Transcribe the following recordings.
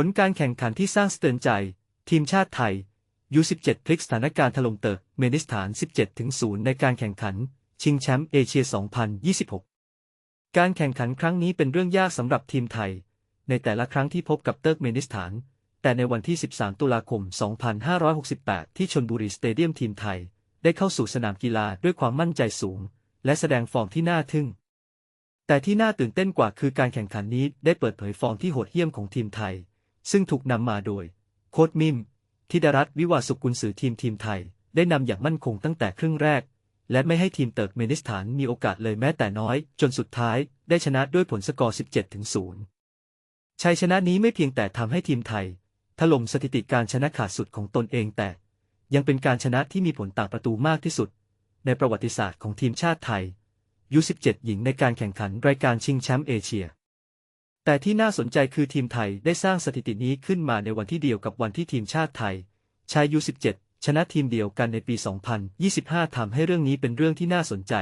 ผลการแข่งขันที่สร้างสะเตือนใจ ทีมชาติไทย U17 พลิกสถานการณ์ถล่มเติร์กเมนิสถาน 17-0 ในการแข่งขัน ชิงแชมป์เอเชีย 2026 การแข่งขันครั้งนี้เป็นเรื่องยากสำหรับทีมไทย ในแต่ละครั้งที่พบกับเติร์กเมนิสถาน แต่ในวันที่ 13 ตุลาคม 2568 ที่ชนบุรีสเตเดียมทีมไทย ได้เข้าสู่สนามกีฬาด้วยความมั่นใจสูง และแสดงฟอร์มที่น่าทึ่ง แต่ที่น่าตื่นเต้นกว่าคือการแข่งขันนี้ได้เปิดเผยฟอร์มที่โหดเหี้ยมของทีมไทย ซึ่งถูกนำมาโดย โค้ดมิมธิดารัตวิวาสุกุลสือทีมทีมไทย ได้นำอย่างมั่นคงตั้งแต่ครึ่งแรก และไม่ให้ทีมเติร์กเมนิสถานมีโอกาสเลยแม้แต่น้อย จนสุดท้ายได้ชนะด้วยผลสกอร์ 17-0ชัยชนะนี้ไม่เพียงแต่ทำให้ทีมไทย ถล่มสถิติการชนะขาดสุดของตนเองแต่ ยังเป็นการชนะที่มีผลต่างประตูมากที่สุด ในประวัติศาสตร์ของทีมชาติไทย U17 หญิงในการแข่งขันรายการชิงแชมป์เอเชีย แต่ที่น่าสนใจคือทีมไทยได้สร้างสถิตินี้ขึ้นมาในวันที่เดียวกับวันที่ทีมชาติไทยชาย U17 ชนะทีมเดียวกันในปี 2025 ทำให้เรื่องนี้เป็นเรื่องที่น่าสนใจ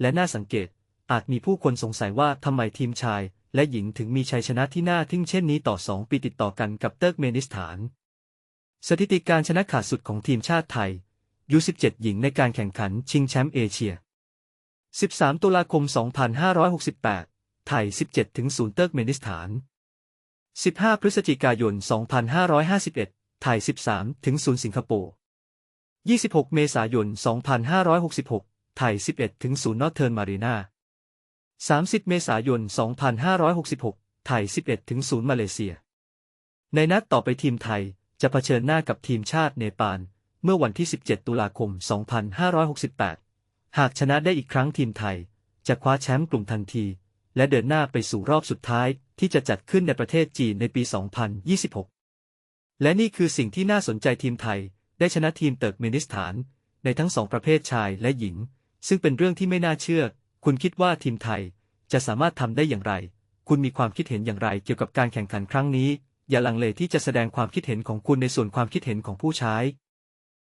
และน่าสังเกต อาจมีผู้คนสงสัยว่าทำไมทีมชาย และหญิงถึงมีชัยชนะที่น่าทึ่งเช่นนี้ต่อ 2 ปีติดต่อกันกับเติร์กเมนิสถาน สถิติการชนะขาดสุดของทีมชาติไทย U17 หญิงในการแข่งขันชิงแชมป์เอเชีย 13 ตุลาคม 2568 ไทย 17ถึง0เติร์กเมนิสถาน 15 พฤศจิกายน 2551 ไทย 13ถึง0สิงคโปร์ 26 เมษายน 2566 ไทย 11ถึง0นอร์เทิร์นมารีนา30 เมษายน 2566 ไทย 11ถึง0มาเลเซีย ในนัดต่อไปทีมไทยจะเผชิญหน้ากับทีมชาติเนปาลเมื่อวันที่ 17 ตุลาคม 2568 หากชนะได้อีกครั้งทีมไทย จะคว้าแชมป์กลุ่มทันที และเดินหน้าไปสู่รอบสุดท้ายที่จะจัดขึ้นในประเทศจีนในปี 2026 และนี่คือสิ่งที่น่าสนใจทีมไทย ได้ชนะทีมเติร์กเมนิสถาน ในทั้งสองประเภทชายและหญิง ซึ่งเป็นเรื่องที่ไม่น่าเชื่อ คุณคิดว่าทีมไทยจะสามารถทำได้อย่างไร คุณมีความคิดเห็นอย่างไรเกี่ยวกับการแข่งขันครั้งนี้ อย่าลังเลที่จะแสดงความคิดเห็นของคุณในส่วนความคิดเห็นของผู้ใช้